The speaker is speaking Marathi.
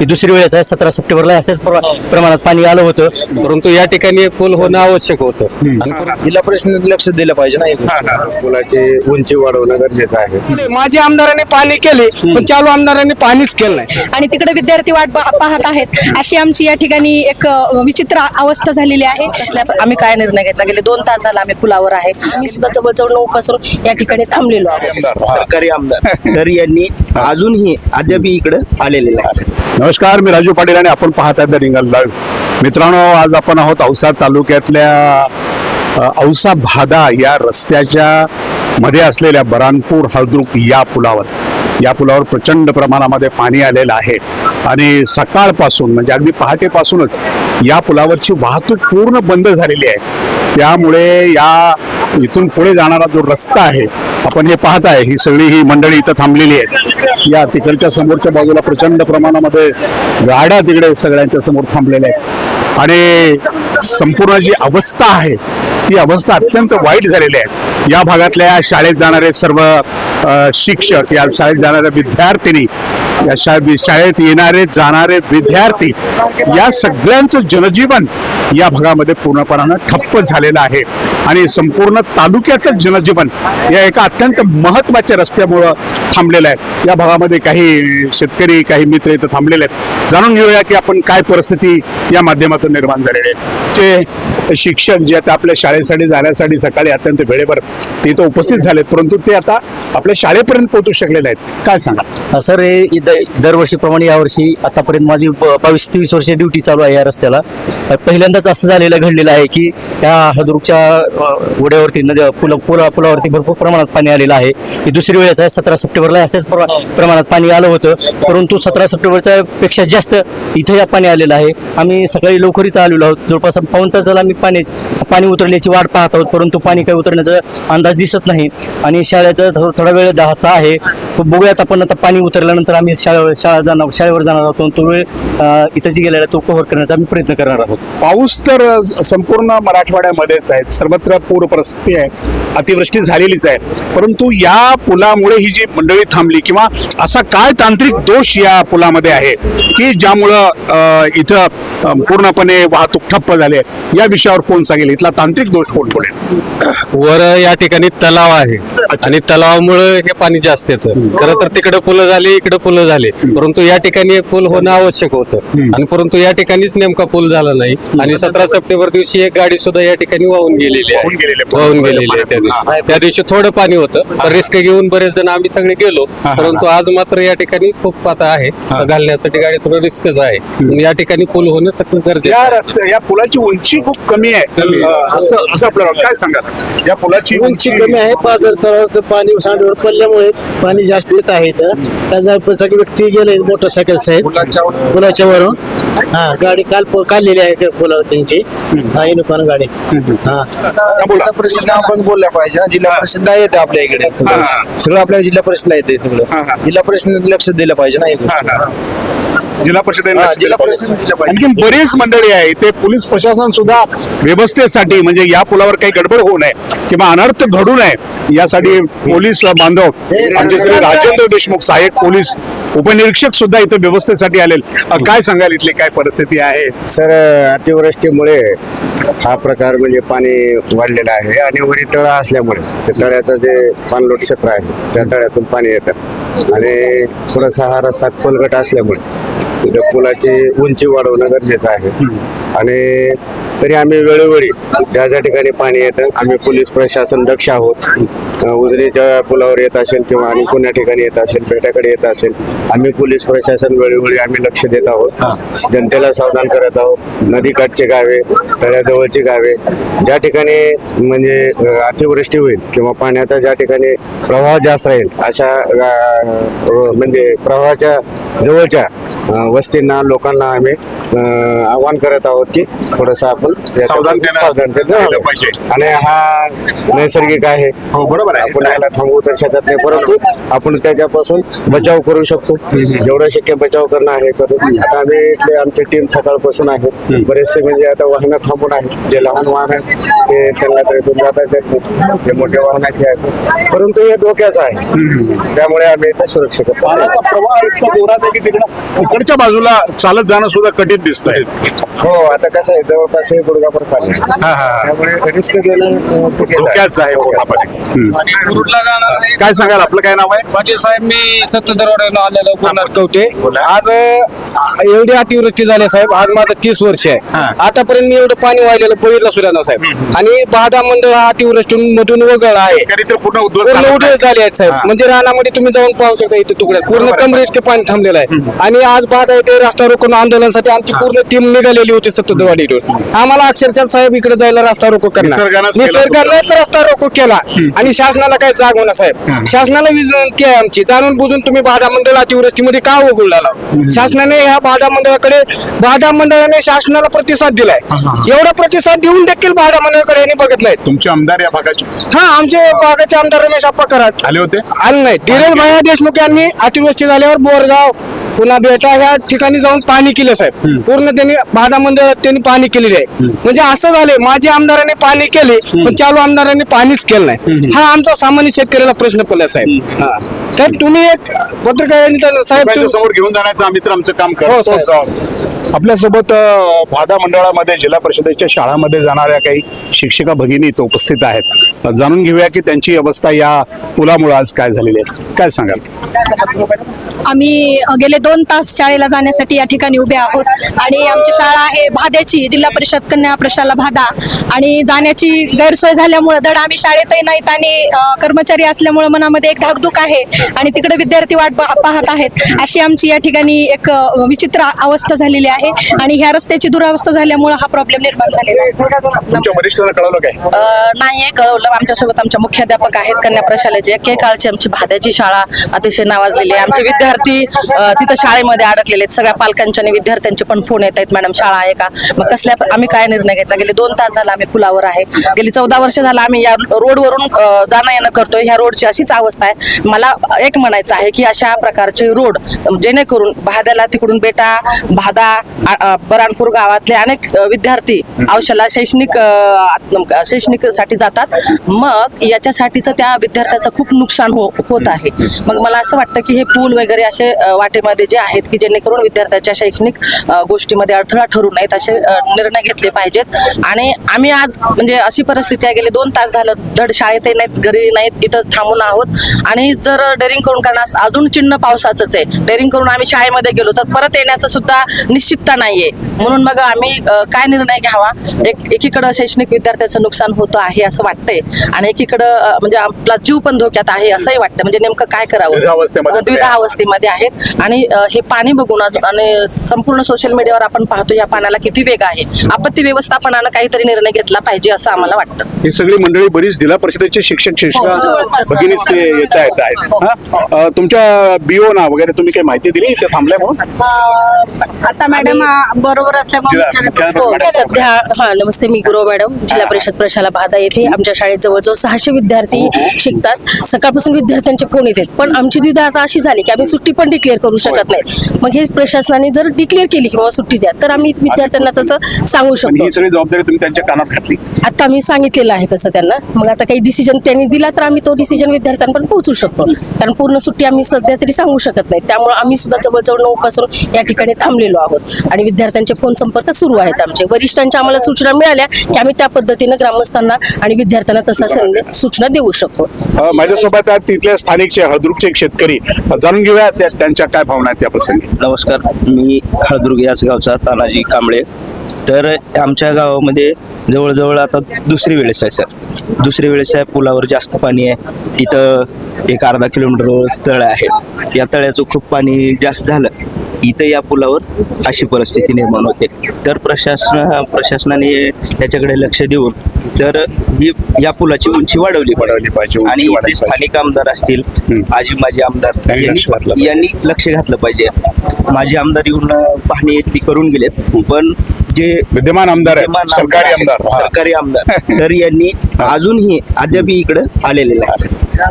ही दुसरी वेळेस आहे सतरा सप्टेंबरला अशाच प्र- प्रमाणात पाणी आलं होतं. परंतु या ठिकाणी एक पूल होणं आवश्यक होतं. आणि जिल्हा प्रश्न लक्ष दिलं पाहिजे ना. पुलाची उंची वाढवणं गरजेचं आहे. माझ्या आमदारांनी पाणी केले पण चालू आमदारांनी पाणीच केलं नाही. आणि तिकडे विद्यार्थी वाट पा- पाहत आहेत. अशी आमची या ठिकाणी एक अ, विचित्र अवस्था झालेली आहे. असल्या आम्ही काय निर्णय घ्यायचा? गेले दोन तास झाला आम्ही पुलावर आहे. आम्ही सुद्धा जवळजवळ नऊ पासून या ठिकाणी थांबलेलो आहोत. सरकारी आमदार. तर यांनी अजूनही अद्याप इकडे आलेले नाही नमस्कार मी राजू पाटील आणि आपण पाहत आहेत द रिंगल लाईव्ह. मित्रांनो आज आपण आहोत औसा तालुक्यातल्या औसा भादा या रस्त्याच्या मध्ये असलेल्या बरानपूर हळद्रुक या पुलावर. या पुलावर प्रचंड प्रमाणामध्ये पाणी आलेलं आहे. आणि सकाळपासून म्हणजे अगदी पहाटेपासूनच या पुलावरची वाहतूक पूर्ण बंद झालेली आहे. त्यामुळे या इथून पुढे जाणारा जो रस्ता आहे आपण हे पाहत आहे ही सगळी ही मंडळी इथं थांबलेली आहेत. या तिकडच्या समोरच्या बाजूला प्रचंड प्रमाणामध्ये गाड्या तिकडे सगळ्यांच्या समोर थांबलेल्या आहेत. आणि संपूर्ण जी अवस्था आहे ती अवस्था अत्यंत वाईट झालेली आहे. या भागातल्या शाळेत जाणारे सर्व शिक्षक या शाळेत जाणाऱ्या विद्यार्थिनी या शा- शाळेत येणारे जाणारे विद्यार्थी या सगळ्यांचं जनजीवन या भागामध्ये पूर्णपणानं ठप्प झालेलं आहे. आणि संपूर्ण तालुक्याचं जनजीवन या एका अत्यंत महत्त्वाच्या रस्त्यामुळं थांबलेलं आहे. या भागामध्ये काही शेतकरी काही मित्र इथं थांबलेले आहेत. जाणून घेऊया की आपण काय परिस्थिती या माध्यमातून निर्माण झालेली आहे. जे शिक्षक जे आता आपल्या शाळेसाठी जाण्यासाठी सकाळी अत्यंत वेळेवर ते इथं उपस्थित झालेत परंतु ते आता आपल्या शाळेपर्यंत पोहोचू शकलेले आहेत. काय सांगा सर हे दरवर्षीप्रमाणे यावर्षी आतापर्यंत माझी ब- बावीस तेवीस वर्ष ड्युटी चालू आहे या रस्त्याला. अ, पहिल्यांदाच असं झालेलं घडलेलं आहे की त्या हदरूकच्या अ, उड्यावरती नद्या पुला पुला पुलावरती भरपूर प्रमाणात पाणी आलेलं आहे. ही दुसरी वेळेस आहे सतरा सप्टेंबरला अशाच प्रमा प्रमाणात पाणी आलं होतं. परंतु सतरा सप्टेंबरच्या पेक्षा जास्त इथं या पाणी आलेलं आहे. आम्ही सकाळी लवकर इथं आलेलो आहोत. जवळपास पाऊन तास झाला आम्ही पाणी पाणी उतरल्याची वाट पाहत आहोत परंतु पाणी काही उतरण्याचा अंदाज दिसत नाही. आणि शाळेचा थोडा वेळ दहाचा आहे. बघूयात आपण. आता पाणी उतरल्यानंतर आम्ही शाळेवर शाळा जाणार शाळेवर जाणार आहोत. तो वेळ इथं जी गेलेला तो कव्हर करण्याचा आम्ही प्रयत्न करणार आहोत. पाऊस तर संपूर्ण मराठवाड्यामध्येच आहे. सर्वत्र पूर परिस्थिती आहे. अतिवृष्टी झालेलीच आहे. परंतु या पुलामुळे ही जी मंडळी थांबली किंवा असा काय तांत्रिक दोष या पुलामध्ये आहे की ज्यामुळं इथं पूर्णपणे वाहतूक ठप्प झाली आहे? या विषयावर कोण सांगेल? इथला तांत्रिक दोष कोण पडेल वर या ठिकाणी तलाव आहे. आणि तलावामुळे हे पाणी जास्त येतं. खरं तर तिकडे पुलं झाली इकडे पुलं झाली. परंतु या ठिकाणी एक पूल होणं आवश्यक होतं. आणि परंतु या ठिकाणीच नेमका पूल झाला नाही. आणि सतरा सप्टेंबर दिवशी एक गाडी सुद्धा या ठिकाणी वाहून गेलेली वाहून आहे गेलेली आहे. वाहून गेलेली आहे त्या दिवशी. त्या दिवशी थोडं पाणी होतं. रिस्क घेऊन बरेच जण आम्ही सगळे गेलो. हा. परंतु आज मात्र या ठिकाणी खूप आता आहे. घालण्यासाठी गाडी थोडं रिस्कच आहे. आणि या ठिकाणी पूल होणं सगळं गरजेचं या आहे. रस्त्या या पुलाची उंची खूप कमी आहे. असं असं आपल्याला काय सांगा या पुलाची उंची कमी आहे. पाझर तलावाचं पाणी सांडवर पडल्यामुळे पाणी जास्त येत आहे इथं. सगळे व्यक्ती गेले मोटरसायकल सहित पुलाच्या वरून? हा गाडी काल काढलेली आहे त्या पुलावर त्यांची. हा इनोपान गाडी. हा. जिल्हा परिषद आपण बोलल्या पाहिजे. ना जिल्हा परिषद येते आपल्या इकडे. सगळं. सगळं आपल्या जिल्हा परिषदला येते सगळं. हा. जिल्हा परिषद लक्ष दिलं पाहिजे ना एक गोष्ट. हा, जिल्हा परिषदेने लक्ष दिलं पाहिजे. बरीच मंडळी आहे ते पोलीस प्रशासन सुद्धा व्यवस्थेसाठी म्हणजे या पुलावर काही गडबड होऊ नये किंवा अनर्थ घडू नये यासाठी पोलीस बांधव आमचे श्री राजेंद्र देशमुख सहाय्यक पोलीस उपनिरीक्षक सुद्धा इथे व्यवस्थेसाठी आले काय सांगाल इथली काय परिस्थिती आहे? सर अतिवृष्टीमुळे हा प्रकार म्हणजे पाणी वाढलेला आहे आणि वरी तळा असल्यामुळे त्या तळ्याचं जे पाणलोट क्षेत्र आहे त्या तळ्यातून पाणी येतं. आणि थोडासा हा रस्ता खोलगट असल्यामुळे तिथं पुलाची उंची वाढवणं गरजेचं आहे. आणि तरी आम्ही वेळोवेळी ज्या ज्या ठिकाणी पाणी येतं आम्ही पोलीस प्रशासन दक्ष आहोत. उजनीच्या पुलावर येत असेल किंवा आणि कोण्या ठिकाणी येत असेल बेटाकडे येत असेल आम्ही पोलीस प्रशासन वेळोवेळी आम्ही लक्ष देत आहोत. जनतेला सावधान करत आहोत. नदीकाठचे गावे तळ्याजवळची गावे ज्या ठिकाणी म्हणजे अतिवृष्टी होईल किंवा पाण्याचा ज्या ठिकाणी प्रवाह जास्त राहील अशा म्हणजे प्रवाहाच्या जवळच्या वस्तींना लोकांना आम्ही आवाहन करत आहोत की थोडंसं आपण. पाहिजे. आणि हा नैसर्गिक आहे. हो बरोबर आपण याला थांबवू तर शकत नाही परंतु आपण त्याच्यापासून बचाव करू शकतो. जेवढं शक्य बचाव करणं आहे करू. आता आम्ही इथले आमची टीम सकाळपासून आहे. बरेचसे म्हणजे आता वाहनं थांबून आहेत. जे लहान वाहन आहेत ते त्यांना तर जाताच येत जे मोठे वाहनाचे आहेत परंतु हे धोक्याचं आहे. त्यामुळे आम्ही सुरक्षित तिकडच्या बाजूला चालत जाणं सुद्धा कठीण दिसत आहे हो आता कसं आहे जवळपास हे गुडगापूर. हा, हा. त्यामुळे रिस्क घेणं अं, चुकीचं आहे. धोक्याच आहे पूर्णपणे हम्म. काय सांगाल आपलं काय नाव आहे? पाटील साहेब मी सत्तरवाड्यानं आलेलो गुरुनाथ कवटे आज अं, एवढी अतिवृष्टी झाली साहेब. आज माझं तीस वर्ष आहे. हा. आतापर्यंत मी एवढं पाणी वाहिलेलं बघितलं सुद्धा ना साहेब. आणि बाधा मंडळ हा अतिवृष्टी मधून वगळला आहे. तरी तर पूर्ण उद्ध्वस्त पूर्ण झालं. उडे झाले आहेत साहेब. हा. म्हणजे रानामध्ये तुम्ही जाऊन पाहू शकता इथे तुकड्यात पूर्ण कमरे इतके पाणी थांबलेलं आहे. आणि आज बाधा येते रस्ता रोखून आंदोलनासाठी आमची पूर्ण टीम निघालेली होती सत्तरवाडीतून आम्हाला अक्षरशः साहेब इकडे जायला रस्ता रोको करणार. निसर्गानंच रस्ता रोको केला. आणि शासनाला काय जाग होणार साहेब? शासनाला विनंती आहे आमची. जाणून बुजून तुम्ही बाधा मंडळ अतिवृष्टीमध्ये का वगळला शासनाने ह्या बाधा मंडळाकडे बाधा मंडळाने शासनाला प्रतिसाद दिलाय. एवढा प्रतिसाद देऊन देखील बाधा मंडळाकडे यांनी बघत नाहीत. तुमचे आमदार या भागाचे? हा आमचे बागाचे आमदार रमेश अप्पा कराड आले होते? आलं नाही धीरज भैया देशमुख यांनी अतिवृष्टी झाल्यावर बोरगाव पुन्हा बेटा ह्या ठिकाणी जाऊन पाणी केलं साहेब. पूर्ण त्यांनी बाधा मंदिरात त्यांनी पाणी केलेले आहे. म्हणजे असं झाले माझ्या आमदारांनी पाणी केले पण चालू आमदारांनी पाणीच केलं नाही. हा आमचा सामान्य शेतकऱ्याला प्रश्न पडला साहेब. हा. तर तुम्ही एक पत्रकार साहेब समोर घेऊन जाण्याचं आम्ही तर आमचं काम हो, करतो साहेब. आपल्यासोबत भादा मंडळामध्ये जिल्हा परिषदेच्या शाळामध्ये जाणाऱ्या काही शिक्षिका भगिनी इथं उपस्थित आहेत. जाणून घेऊया की त्यांची अवस्था या पुलामुळे आज काय झालेली आहे. काय सांगाल? आम्ही गेले दोन तास शाळेला जाण्यासाठी या ठिकाणी उभे आहोत. आणि आमची शाळा आहे भाद्याची जिल्हा परिषद कन्या प्रशाला भादा. आणि जाण्याची गैरसोय झाल्यामुळे धड आम्ही शाळेतही नाहीत आणि कर्मचारी असल्यामुळे मनामध्ये एक धाकधूक आहे. आणि तिकडे विद्यार्थी वाट पाहत आहेत. अशी आमची या ठिकाणी एक विचित्र अवस्था झालेली आहे. आणि ह्या रस्त्याची दुरावस्था झाल्यामुळे हा प्रॉब्लेम निर्माण झालेला आहे. तुमच्या वरिष्ठांना कळवलं काय? अ, नाहीये कळवलं. आमच्यासोबत आमच्या मुख्याध्यापक आहेत कन्या प्रशालेचे. एके काळची आमची भाद्याची शाळा अतिशय नावाजलेली आहे आमचे विद्यार्थी तिथं शाळेमध्ये अडकलेले आहेत. सगळ्या पालकांच्या आणि विद्यार्थ्यांचे पण फोन येत आहेत. मॅडम शाळा आहे का? मग कसल्या आम्ही काय निर्णय घ्यायचा? गेले दोन तास झाला आम्ही पुलावर आहे. गेली चौदा वर्ष झाला आम्ही या रोडवरून जाणं येणं करतोय. ह्या रोडची अशीच अवस्था आहे. मला एक म्हणायचं आहे की अशा प्रकारचे रोड जेणेकरून भाद्याला तिकडून बेटा भादा बराणपूर गावातले अनेक विद्यार्थी औषधाला शैक्षणिक शैक्षणिकसाठी जातात. मग याच्यासाठीच त्या विद्यार्थ्याचं खूप नुकसान हो होत आहे. मग मला असं वाटतं वाटतं की हे पूल वगैरे असे वाटेमध्ये जे आहेत की जेणेकरून विद्यार्थ्याच्या शैक्षणिक गोष्टीमध्ये अडथळा ठरू नयेत असे निर्णय घेतले पाहिजेत. आणि आम्ही आज म्हणजे अशी परिस्थिती आहे गेले दोन तास झालं धड शाळेतही नाहीत घरी नाहीत इथं थांबून आहोत. आणि जर डेअरिंग करून करण्यास अजून चिन्ह पावसाचंच आहे. डेअरिंग करून आम्ही शाळेमध्ये गेलो तर परत येण्याचं सुद्धा निश्चितता नाहीये. म्हणून मग आम्ही काय निर्णय घ्यावा? एक एकीकडं शैक्षणिक विद्यार्थ्याचं नुकसान होतं आहे असं वाटतंय. आणि एकीकडं म्हणजे आपला जीव पण धोक्यात आहे असंही वाटतं. म्हणजे नेमकं काय करावं? द्विधावस्थेमध्ये द्विधा अवस्थेमध्ये आहेत. आणि हे पाणी बघून आणि संपूर्ण सोशल मीडियावर आपण पाहतो या पाण्याला किती वेग आहे. आपत्ती व्यवस्थापनानं काहीतरी निर्णय घेतला पाहिजे असं आम्हाला वाटतं. ही सगळी मंडळी बरीच जिल्हा परिषदेचे शिक्षक हो, शिक्षिका हो. भगिनीच ते येत आहेत. हो. हा? तुमच्या बिओ ना वगैरे तुम्ही काही माहिती दिली? इथे थांबल्या म्हणून. आता मॅडम बरोबर जिल्हा- हो, सध्या हा नमस्ते मी गुरव मॅडम जिल्हा परिषद प्रशाला भादा येथे आमच्या शाळेत जवळजवळ सहाशे विद्यार्थी शिकतात. सकाळपासून विद्यार्थ्यांचे फोन येतात. पण आमची दुविधा आता अशी झाली की आम्ही सुट्टी पण डिक्लेअर करू शकत नाही. मग हे प्रशासनाने जर डिक्लेअर केली की बाबा सुट्टी द्या तर आम्ही विद्यार्थ्यांना तसं सांगू शकतो. ही सगळी जबाबदारी तुम्ही त्यांच्या कानात घातली. आता आम्ही सांगितलेलं आहे तसं त्यांना. मग आता काही डिसिजन त्यांनी दिला तर आम्ही तो डिसिजन विद्यार्थ्यांपर्यंत पोहोचू शकतो. कारण पूर्ण सुट्टी आम्ही सध्या तरी सांगू शकत नाही. त्यामुळे आम्ही सुद्धा जवळजवळ नऊ पासून या ठिकाणी थांबलेलो आहोत. आणि विद्यार्थ्यांचे फोन संपर्क सुरू आहेत आमचे. वरिष्ठांच्या आम्हाला सूचना मिळाल्या की आम्ही त्या पद्धतीनं ग्रामस्थांना आणि विद्यार्थ्यांना तसा सूचना देऊ शकतो. माझ्यासोबत तिथल्या स्थानिकचे हळदुर्गचे एक शेतकरी अ, जाणून घेऊया त्या- त्यांच्या काय भावना आहेत त्या प्रसंगी. नमस्कार मी हळदुर्ग याच गावचा तानाजी कांबळे. तर आमच्या गावामध्ये जवळजवळ आता दुसरी वेळेस आहे सर. दुसरी वेळेस आहे पुलावर जास्त पाणी आहे. इथं एक अर्धा किलोमीटरवर तळ आहे. या तळ्याचं खूप पाणी जास्त झालं. इथं या पुलावर अशी परिस्थिती निर्माण होते. तर प्रशासन प्रशासनाने त्याच्याकडे लक्ष देऊन तर ही या पुलाची उंची वाढवली वाढवली पाहिजे, आणि पाहिजे. स्थानिक आमदार असतील. आजी माजी आमदार यांनी लक्ष घातलं पाहिजे. माझे आमदार येऊन पाहणी इथली करून गेलेत. पण जे विद्यमान आमदार सरकारी आमदार. सरकारी आमदार. तर यांनी अजूनही अद्याप इकडे आलेले नाही